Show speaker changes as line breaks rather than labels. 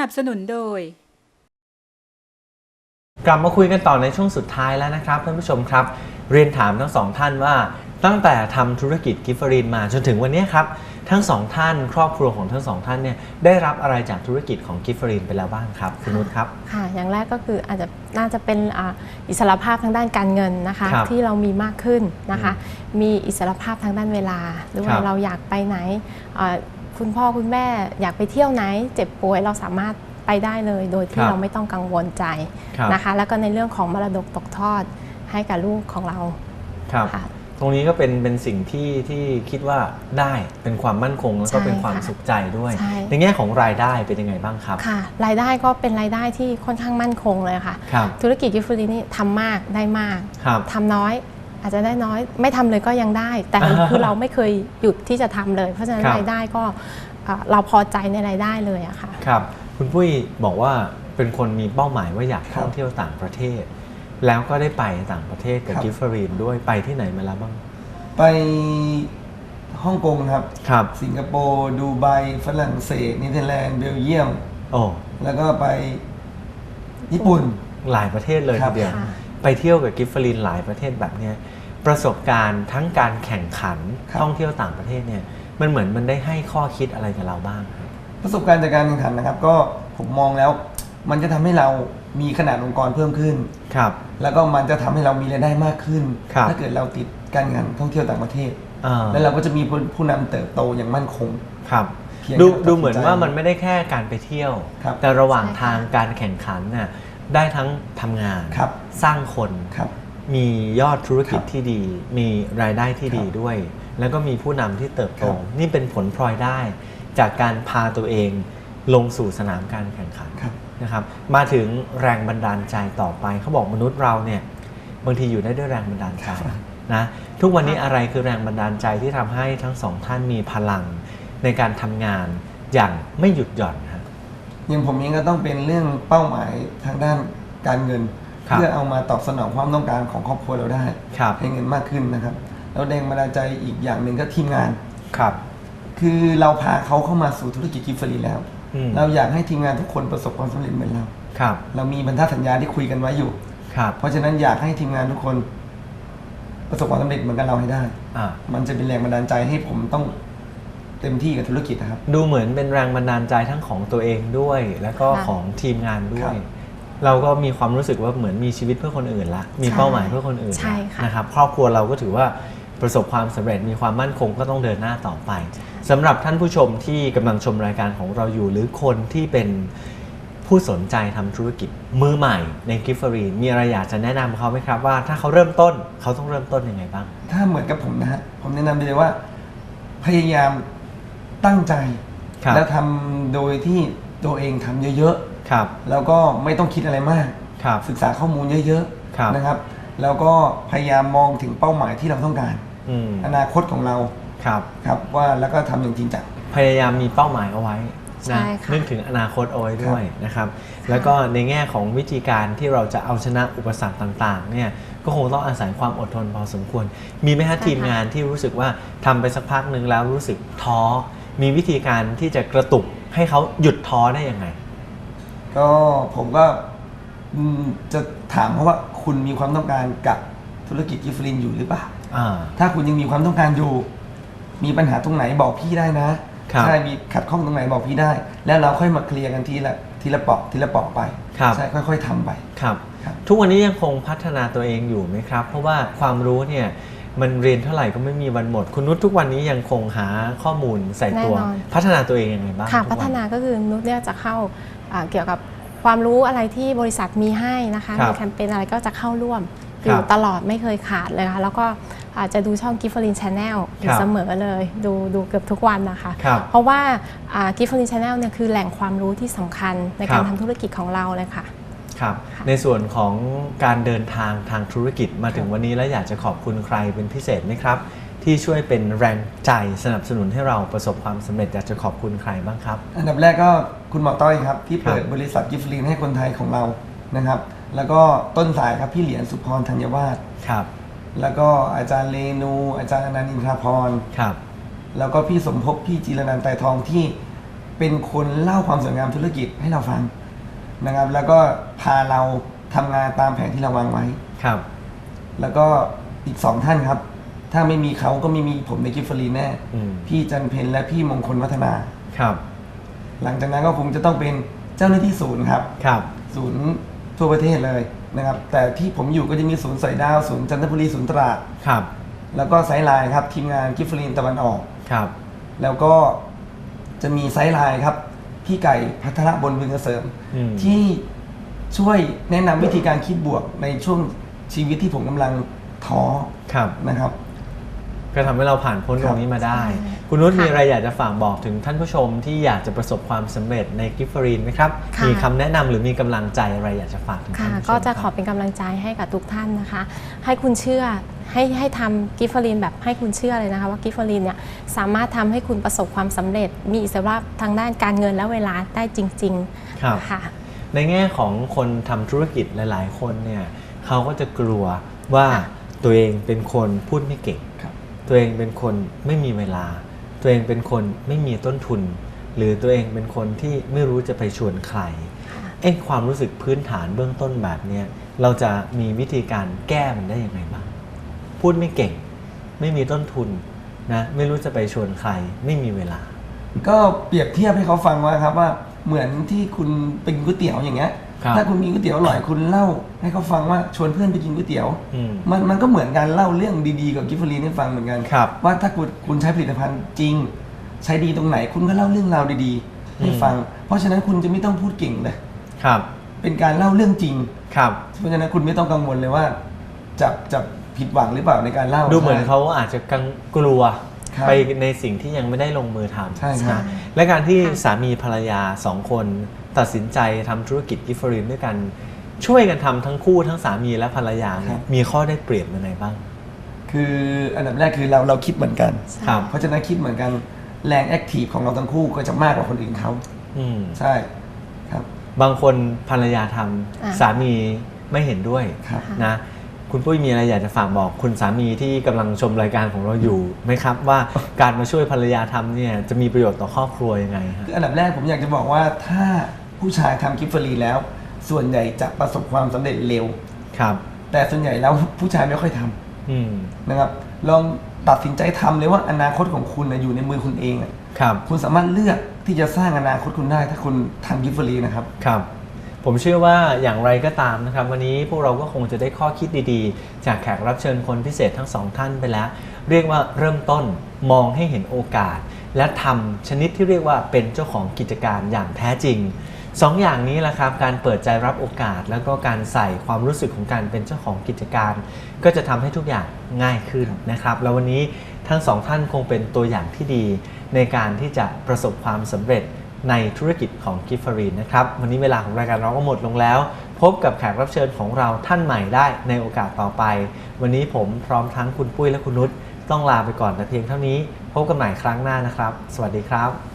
นับสนุนโดย
กลับมาคุยกันต่อในช่วงสุดท้ายแล้วนะครับท่านผู้ชมครับ เรียนถามทั้งสองท่านว่าตั้งแต่ทำธุรกิจกิฟเฟอรีนมาจนถึงวันนี้ครับ ทั้งสองท่านครอบครัวของทั้งสองท่านเนี่ยได้รับอะไรจากธุรกิจของกิฟเฟอรีนไปแล้วบ้างครับ คุณนุชครับ
ค่ะอย่างแรกก็คืออาจจะน่าจะเป็นอ่าอิสรภาพทางด้านการเงินนะคะ
ครับ
ที่เรามีมากขึ้นนะคะ มีอิสรภาพทางด้านเวลาหรือ
ครั
ว่า
บ
เราอยากไปไหนอ่า คุณพ่อคุณแม่อยากไปเที่ยวไหน เจ็บป่วยเราสามารถไปได้เลย โดยที่เราไม่ต้องกังวลใจ
ครับ
นะคะ แล้วก็ในเรื่องของมรดกตกทอดให้กับลูกของเรา
ครับ
ค่ะ
ตรงนี้ก็เป็นเป็นสิ่งที่ที่คิดว่าได้เป็นความมั่นคงแล้วก็
ใช่
เป็นความ
ค่ะ
สุขใจด้วย
ใช่
ในแง่ของรายได้เป็นยังไงบ้างครับ
ค่ะ รายได้ก็เป็นรายได้ที่ค่อนข้างมั่นคงเลยค่ะ
ครับ
ธุรกิจกิฟต์ฟรีนี่ทำมากได้มาก
ครับ
ทำน้อย อาจจะได้น้อยไม่ทำเลยก็ยังได้ แต่คือเราไม่เคยหยุดที่จะทำเลย เพราะฉะนั้น
ครับ
รายได้ก็เอ่อเราพอใจในรายได้เลยอะค่ะ
ครับคุณปุ้ยบอกว่าเป็นคนมีเป้าหมายว่าอยาก
ครับ
ท่องเที่ยวต่างประเทศ แล้วก็ได้ไปต่างประเทศกับ
ครับ
กิฟเฟอรีนด้วยไปที่ไหนมาแล้วบ้าง
ไปฮ่องกงครับ
ครับ
สิงคโปร์ดูไบฝรั่งเศสเนเธอร์แลนด์เบลเยียม
โอ้
แล้วก็ไปญี่ปุ่น
หลายประเทศเลย
ครั
ที
บ
เดียว
ค่ะ
ไปเที่ยวกับกิฟเฟอรีนหลายประเทศแบบเนี้ยประสบการณ์ทั้งการแข่งขัน
ครับ
ท่องเที่ยวต่างประเทศเนี่ยมันเหมือนมันได้ให้ข้อคิดอะไรกับเราบ้างครับ
ประสบการณ์จากการแข่งขันนะครับ ก็ผมมองแล้ว มันจะทำให้เรามีขนาดองค์กรเพิ่มขึ้น
ครับ
แล้วก็มันจะทำให้เรามีรายได้มากขึ้น
ครับ
ถ้าเกิดเราติดการงานท่องเที่ยวต่างประเทศ
อ่า
แล้วเราก็จะมีผู้ผู้นำเติบโตอย่างมั่นคง
ครับ
เพียง
ดู
แค่ตัดสินใจ
ดูเหมือนว่ามันไม่ได้แค่การไปเที่ยว
ครับ
แต่ระหว่าง
ใช่ค่ะ
ทางการแข่งขันน่ะ ได้ทั้งทำงาน
ครับ
สร้างคน
ครับ
มียอดธุรกิจ
ครับ
ที่ดี มีรายได้ที่
ครับ
ดีด้วย แล้วก็มีผู้นำที่เติบโต
ครับ
นี่เป็นผลพลอยได้ จากการพาตัวเองลงสู่สนามการแข่งขัน
ครับ
นะครับมาถึงแรงบันดาลใจต่อไปเขาบอกมนุษย์เราเนี่ยบางทีอยู่ได้ด้วยแรงบันดาลใจนะทุกวันนี้อะไรคือแรงบันดาลใจที่ทำให้ทั้งสองท่านมีพลังในการทำงานอย่างไม่หยุดหย่อนฮะ
อย่างผมเองก็ต้องเป็นเรื่องเป้าหมายทางด้านการเงิน
ครับ
เพื่อเอามาตอบสนองความต้องการของครอบครัวเราได้
ครับ
ให้เงินมากขึ้นนะครับ แล้วแรงบันดาลใจอีกอย่างหนึ่งก็ทีมงาน
ครับ
คือเราพาเขาเข้ามาสู่ธุรกิจกิฟต์ฟรีแล้ว
อืม
เราอยากให้ทีมงานทุกคนประสบความสำเร็จเหมือนเรา
ครับ
เรามีบรรทัดสัญญาที่คุยกันไว้อยู่
ครับ
เพราะฉะนั้นอยากให้ทีมงานทุกคน ประสบความสำเร็จเหมือนกับเราให้ได้
อ่า
มันจะเป็นแรงบันดาลใจให้ผมต้อง เต็มที่กับธุรกิจนะครับ
ดูเหมือนเป็นแรงบันดาลใจทั้งของตัวเองด้วย แล้วก็
ค่ะ
ของทีมงานด้ว
ครั
ย
บ
เราก็มีความรู้สึกว่าเหมือนมีชีวิตเพื่อคนอื่นละมี
ใช่
เป้าหมายเพื่อคนอื่น
ใช่
ละ
ค่ะ
นะครับครอบครัวเราก็ถือว่าประสบความสำเร็จมีความมั่นคงก็ต้องเดินหน้าต่อไปสำหรับท่านผู้ชมที่กำลังชมรายการของเราอยู่ หรือคนที่เป็นผู้สนใจทำธุรกิจมือใหม่ในกิฟฟรีมีอะไรอยากจะแนะนำเขาไหมครับว่า ถ้าเขาเริ่มต้นเขาต้องเริ่มต้นยังไงบ้าง
ถ้าเหมือนกับผมนะฮะผมแนะนำไปเลยว่า พยายาม ตั้งใจ
ครับ
แล้วทำโดยที่ตัวเองทำเยอะ
ครับ
ๆ แล้วก็ไม่ต้องคิดอะไรมาก
ครับ
ศึกษาข้อมูลเยอะ
ครับ
ๆนะครับ แล้วก็พยายามมองถึงเป้าหมายที่เราต้องการ
อืม
อนาคตของเรา
ครับ
ครับว่าแล้วก็ทำอย่างจริงจัง
พยายามมีเป้าหมายเอาไว้
ใช่
นะ
ค่ะ
นึกถึงอนาคตเอาไว้ด้วยนะครับ แล้วก็ในแง่ของวิธีการที่เราจะเอาชนะอุปสรรคต่างๆเนี่ยก็คงต้องอาศัยความอดทนพอสมควร มีไหมฮะ
ใช่ค่ะ
ทีมงานที่รู้สึกว่าทำไปสักพักหนึ่งแล้วรู้สึกท้อ มีวิธีการที่จะกระตุกให้เขาหยุดท้อได้ยังไง
ก็ผมก็อืมจะถามเขาว่าคุณมีความต้องการกับธุรกิจกิฟต์ลินอยู่หรือเปล่า
อ่า
ถ้าคุณยังมีความต้องการอยู่ มีปัญหาตรงไหนบอกพี่ได้นะครับ ใช่มีขัดข้องตรงไหนบอกพี่ได้ แล้วเราค่อยมาเคลียร์กันทีละทีละเปอกทีละเปอกไป
ครับ
ใช่ค่อย ๆทำไป
ครับ
ครับ
ทุกวันนี้ยังคงพัฒนาตัวเองอยู่ไหมครับ เพราะว่าความรู้เนี่ย มันเรียนเท่าไหร่ก็ไม่มีวันหมด คุณนุชทุกวันนี้ยังคงหาข้อมูลใส่ตัว
แน่นอน
พัฒนาตัวเองยังไงบ้าง
ค่ะ
ทุก
พั
วั
ฒนาก็คือนุชเนี่ยจะเข้าอ่าเกี่ยวกับความรู้อะไรที่บริษัทมีให้นะคะ
ครับ
มีแคมเปญอะไรก็จะเข้าร่วมอ
ครั
ยู่
บ
ตลอดไม่เคยขาดเลยค่ะแล้วก็อาจจะดูช่องกิฟฟ r รินชาแนลอ
ค
ยู่
รับ
เสมอเลยดูดูเกือบทุกวันนะคะ
ครับ
เพราะว่ากิฟฟ r รินชาแนลเนี่ยคือแหล่งความรู้ที่สำคัญในการ
ครับ
ทำธุรกิจของเราเลยค่ะ
ครับ
ค่ะ
ในส่วนของการเดินทางทางธุรกิจมาถึงวันนี้แล้วอยากจะขอบคุณใครเป็นพิเศษไหมครับ ที่ช่วยเป็นแรงใจสนับสนุนให้เราประสบความสำเร็จอยากจะขอบคุณใครบ้างครับ
อันดับแรกก็คุณหมอต้อยครับ ที่เปิด
ครับ
บริษัทกิฟต์ลินให้คนไทยของเรานะครับ แล้วก็ต้นสายครับพี่เหรียญสุพรธัญวาส
ครับ
แล้วก็อาจารย์เรนู อาจารย์อนันต์อินทราพร
ครับ
แล้วก็พี่สมภพพี่จิรนันท์ไตรทองที่เเป็นคนเล่าความสวยงามธุรกิจให้เราฟัง นะครับ แล้วก็พาเราทำงานตามแผนที่เราวางไว้
ครับ
แล้วก็อีกสองท่านครับ ถ้าไม่มีเขาก็ไม่มีผมในกิฟฟรีแน่
อืม
พี่จันเพนและพี่มงคลวัฒนา
ครับ
หลังจากนั้นก็คงจะต้องเป็นเจ้าหน้าที่ศูนย์ครับ
ครับ
ศูนย์ทั่วประเทศเลยนะครับ แต่ที่ผมอยู่ก็จะมีศูนย์สอยดาวศูนย์จันทบุรีศูนย์ตราด
ครับ
แล้วก็ไซด์ไลน์ครับทีมงานกิฟฟรีนตะวันออก
ครับ
แล้วก็จะมีไซด์ไลน์ครับ พี่ไก่พัฒระบนบึงเกษม
อืม
ที่ช่วยแนะนำวิธีการคิดบวกในช่วงชีวิตที่ผมกำลังท้อ
ครับ
นะครับ
ก็ทำให้เราผ่านพ้นตรงนี้มาได้
ใช่
คุณนุช
ค่ะ
มีอะไรอยากจะฝากบอกถึงท่านผู้ชมที่อยากจะประสบความสำเร็จในกิฟฟรีนไหมครับ
ค่ะ
มีคำแนะนำหรือมีกำลังใจอะไรอยากจะฝากถึง
ค่ะ
ท่านผู้ชม
ก็จะ
ค
ข
รั
อบเป็นกำลังใจให้กับทุกท่านนะคะ ให้คุณเชื่อให้ให้ทำกิฟฟลินแบบให้คุณเชื่อเลยนะคะว่ากิฟฟลินเนี่ยสามารถทำให้คุณประสบความสำเร็จ มีอิสระทางด้านการเงินและเวลาได้จริง
ครับ
ๆค่ะ
ในแง่ของคนทำธุรกิจหลาย ๆ คนเนี่ยเขาก็จะกลัวว่า
ค่ะ
ตัวเองเป็นคนพูดไม่เก่ง
ครับ
ตัวเองเป็นคนไม่มีเวลา ตัวเองเป็นคนไม่มีต้นทุน หรือตัวเองเป็นคนที่ไม่รู้จะไปชวนใครเอ้ความรู้สึกพื้นฐานเบื้องต้นแบบเนี้ยเราจะมีวิธีการแก้มันได้ยังไงบ้างพูดไม่เก่ง ไม่มีต้นทุนนะไม่รู้จะไปชวนใครไม่มีเวลา
ก็เปรียบเทียบให้เขาฟังว่าครับว่าเหมือนที่คุณไปกินก๋วยเตี๋ยวอย่างเงี้ย
ครับ
ถ้าคุณกินก๋วยเตี๋ยวอร่อยคุณเล่า ให้เขาฟังว่าชวนเพื่อนไปกินก๋วยเตี๋ยว
อืม
มันมันก็เหมือนการเล่าเรื่องดีๆกับกิฟฟรีนให้ฟังเหมือนกัน
ครับ
ว่าถ้าคุณคุณใช้ผลิตภัณฑ์จริง ใช้ดีตรงไหน คุณก็เล่าเรื่องราวดีๆให้
อืม
ฟัง เพราะฉะนั้นคุณจะไม่ต้องพูดเก่งเลย
ครับ
เป็นการเล่าเรื่องจริง
ครับ
เพราะฉะนั้นคุณไม่ต้องกังวลเลยว่าจะจะผิดหวังหรือเปล่าในการเล่า
ดูเหมือน
ใช่
เขาอาจจะกังกลัว
ครับ
ไปในสิ่งที่ยังไม่ได้ลงมือทำ
ใช่ครับ
นะและการที่
ค่ะ
สามีภรรยาสองคน ตัดสินใจทำธุรกิจกิฟฟรินด้วยกัน ช่วยกันทำทั้งคู่ทั้งสามีและภรรยาเนี่ยมีข้อได้เปรียบยังไงบ้าง
คืออันดับแรกคือเราเราคิดเหมือนกัน
ครับ
เพราะฉะนั้นคิดเหมือนกันแรงแอคทีฟของเราทั้งคู่ก็จะมากกว่าคนอื่นเขา
อืม
ใช่ครับ
บางคนภรรยาท
อ่าำ
สามีไม่เห็นด้วย
ครับ
นะคุณปุ้ยมีอะไรอยากจะฝากบอกคุณสามีที่กำลังชมรายการของเราอยู่ไหมครับ ว่าการมาช่วยภรรยาทำเนี่ยจะมีประโยชน์ต่อครอบครัวยังไงฮะ
คืออันดับแรกผมอยากจะบอกว่าถ้า ผู้ชายทำกิฟต์ฟรีแล้ว ส่วนใหญ่จะประสบความสำเร็จเร็ว
ครับ
แต่ส่วนใหญ่แล้วผู้ชายไม่ค่อยทำ
อืม
นะครับ ลองตัดสินใจทำเลยว่าอนาคตของคุณนะอยู่ในมือคุณเองอะ
ครับ
คุณสามารถเลือกที่จะสร้างอนาคตคุณได้ถ้าคุณทำกิฟต์ฟรีนะครับ
ครับ ผมเชื่อว่าอย่างไรก็ตามนะครับ วันนี้พวกเราก็คงจะได้ข้อคิดดีๆ จากแขกรับเชิญคนพิเศษทั้งสองท่านไปแล้ว เรียกว่าเริ่มต้นมองให้เห็นโอกาส และทำชนิดที่เรียกว่าเป็นเจ้าของกิจการอย่างแท้จริง สองอย่างนี้แหละครับการเปิดใจรับโอกาส แล้วก็การใส่ความรู้สึกของการเป็นเจ้าของกิจการ ก็จะทำให้ทุกอย่างง่ายขึ้นนะครับ แล้ววันนี้ทั้งสองท่านคงเป็นตัวอย่างที่ดี ในการที่จะประสบความสำเร็จในธุรกิจของกิฟฟารีนนะครับ วันนี้เวลาของรายการเราก็หมดลงแล้ว พบกับแขกรับเชิญของเราท่านใหม่ได้ในโอกาสต่อไป วันนี้ผมพร้อมทั้งคุณปุ้ยและคุณนุชต้องลาไปก่อนแต่เพียงเท่านี้ พบกันใหม่ครั้งหน้านะครับ สวัสดีครับ